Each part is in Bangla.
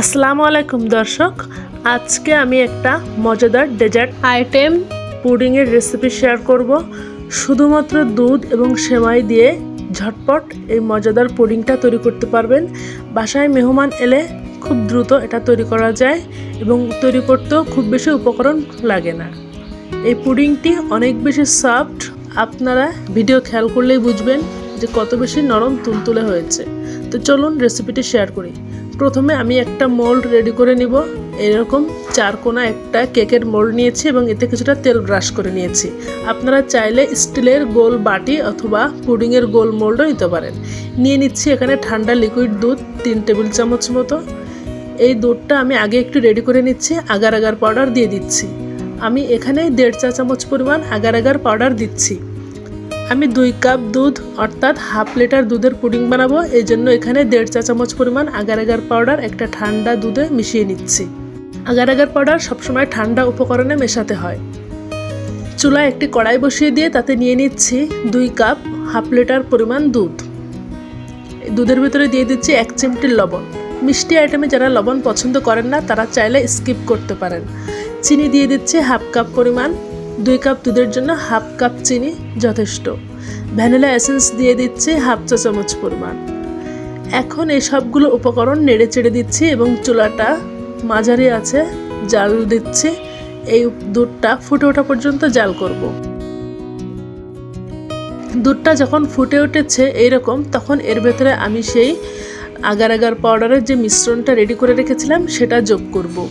আসসালামু আলাইকুম দর্শক। আজকে আমি একটা মজাদার ডেজার্ট আইটেম। পুডিংয়ের রেসিপি শেয়ার করব। শুধুমাত্র দুধ এবং সেমাই দিয়ে ঝটপট এই মজাদার পুডিংটা তৈরি করতে পারবেন। বাসায় মেহমান এলে খুব দ্রুত এটা তৈরি করা যায় এবং তৈরি করতেও খুব বেশি উপকরণ লাগে না। এই পুডিংটি অনেক বেশি সফট। আপনারা ভিডিও খেয়াল করলেই বুঝবেন। যে কত বেশি নরম তুলতুলে হয়েছে। তো চলুন রেসিপিটি শেয়ার করি। প্রথমে আমি একটা মোল্ড রেডি করে নিব। এরকম চার কোনা একটা কেকের মোল্ড নিয়েছি এবং এতে কিছুটা তেল ব্রাশ করে নিয়েছি। আপনারা চাইলে স্টিলের গোল বাটি অথবা পুডিংয়ের গোল মোল্ডও নিতে পারেন। নিয়ে নিচ্ছি এখানে ঠান্ডা লিকুইড দুধ তিন টেবিল চামচ মতো। এই দুধটা আমি আগে একটু রেডি করে নিচ্ছি, আগার আগার পাউডার দিয়ে দিচ্ছি। আমি এখানে দেড় চা চামচ পরিমাণ আগার আগার পাউডার দিচ্ছি। আমি দুই কাপ দুধ, অর্থাৎ হাফ লিটার দুধের পুডিং বানাবো। এই জন্য এখানে দেড় চা চামচ পরিমাণ আগার আগার পাউডার, একটা ঠান্ডা দুধে মিশিয়ে নিচ্ছি। আগার আগার পাউডার সবসময় ঠান্ডা উপকরণে মেশাতে হয়। চুলায় একটি কড়াই বসিয়ে দিয়ে তাতে নিয়ে নিচ্ছি দুই কাপ হাফ লিটার পরিমাণ দুধ। দুধের ভিতরে দিয়ে দিচ্ছি এক চিমটির লবণ। মিষ্টি আইটেমে যারা লবণ পছন্দ করেন না, তারা চাইলে স্কিপ করতে পারেন। চিনি দিয়ে দিচ্ছি হাফ কাপ পরিমাণ দুই কাপ দুধের জন্য হাফ কাপ চিনি যথেষ্ট। ভ্যানিলা এসেন্স দিয়ে দিচ্ছি হাফ চা চামচ পরিমাণ। এখন এই সবগুলো উপকরণ নেড়ে চেড়ে দিচ্ছি এবং চুলাটা মাঝারি আছে জাল দিচ্ছি। এই দুধটা ফুটে ওঠা পর্যন্ত জাল করব। দুধটা যখন ফুটে উঠেছে এইরকম, তখন এর ভেতরে আমি সেই আগার আগার পাউডারের যে মিশ্রণটা রেডি করে রেখেছিলাম, সেটা যোগ করব।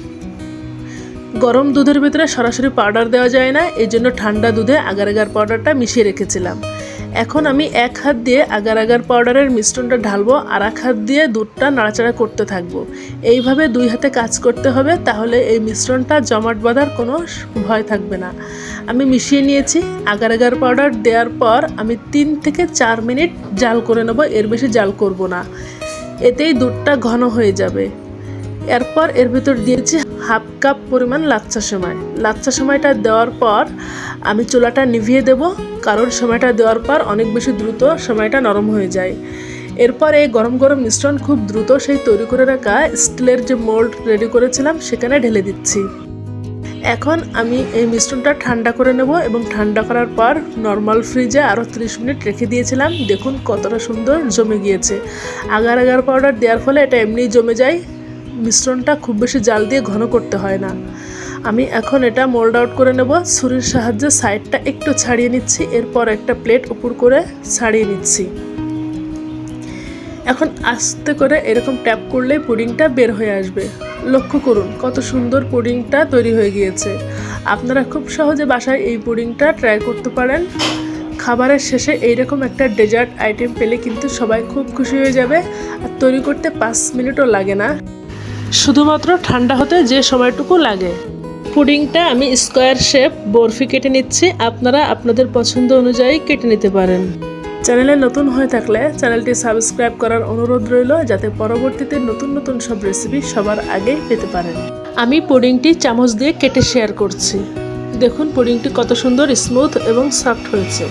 গরম দুধের ভিতরে সরাসরি পাউডার দেওয়া যায় না এই জন্য ঠান্ডা দুধে আগার আগার পাউডারটা মিশিয়ে রেখেছিলাম। এখন আমি এক হাত দিয়ে আগার আগার পাউডারের মিশ্রণটা ঢালবো, আর এক হাত দিয়ে দুধটা নাড়াচাড়া করতে থাকব। এইভাবে দুই হাতে কাজ করতে হবে, তাহলে এই মিশ্রণটা জমাট বাঁধার কোনো ভয় থাকবে না। আমি মিশিয়ে নিয়েছি আগার আগার পাউডার দেওয়ার পর আমি তিন থেকে চার মিনিট জাল করে নেব, এর বেশি জাল করব না। এতেই দুধটা ঘন হয়ে যাবে। এরপর এর ভিতর দিয়েছি হাফ কাপ পরিমাণ লাচ্চা সময়। লাচ্চা সময়টা দেওয়ার পর আমি চুলাটা নিভিয়ে দেব। কারণ সময়টা দেওয়ার পর অনেক বেশি দ্রুত সময়টা নরম হয়ে যায়। এরপর এই গরম গরম মিশ্রণ খুব দ্রুত সেই তৈরি করে রাখা স্টিলের যে মোল্ড রেডি করেছিলাম সেখানে ঢেলে দিচ্ছি। এখন আমি এই মিশ্রণটা ঠান্ডা করে নেব এবং ঠান্ডা করার পর নর্মাল ফ্রিজে আরও 30 মিনিট রেখে দিয়েছিলাম। দেখুন কতটা সুন্দর জমে গিয়েছে। আগার আগার পাউডার দেওয়ার ফলে এটা এমনিই জমে যায়। মিশ্রণটা খুব বেশি জাল দিয়ে ঘন করতে হয় না। আমি এখন এটা মোল্ড আউট করে নেব। ছুরির সাহায্যে সাইডটা একটু ছাড়িয়ে নিচ্ছি। এরপর একটা প্লেট উপর করে ছাড়িয়ে নিচ্ছি। এখন আস্তে করে এরকম ট্যাপ করলেই পুডিংটা বের হয়ে আসবে। লক্ষ্য করুন, কত সুন্দর পুডিংটা তৈরি হয়ে গিয়েছে। আপনারা খুব সহজে বাসায় এই পুডিংটা ট্রাই করতে পারেন। খাবারের শেষে এইরকম একটা ডেজার্ট আইটেম পেলে কিন্তু সবাই খুব খুশি হয়ে যাবে। আর তৈরি করতে পাঁচ মিনিটও লাগে না। শুধুমাত্র ঠান্ডা হতে যে সময়টুকু লাগে। পুডিংটা আমি স্কোয়ার শেপ বরফি কেটে নিচ্ছি। আপনারা আপনাদের পছন্দ অনুযায়ী কেটে নিতে পারেন। চ্যানেলে নতুন হয়ে থাকলে চ্যানেলটি সাবস্ক্রাইব করার অনুরোধ রইল, যাতে পরবর্তীতে নতুন নতুন সব রেসিপি সবার আগে পেতে পারেন। আমি পুডিংটি চামচ দিয়ে কেটে শেয়ার করছি। দেখুন পুডিংটি কত সুন্দর স্মুথ এবং সফট হয়েছে।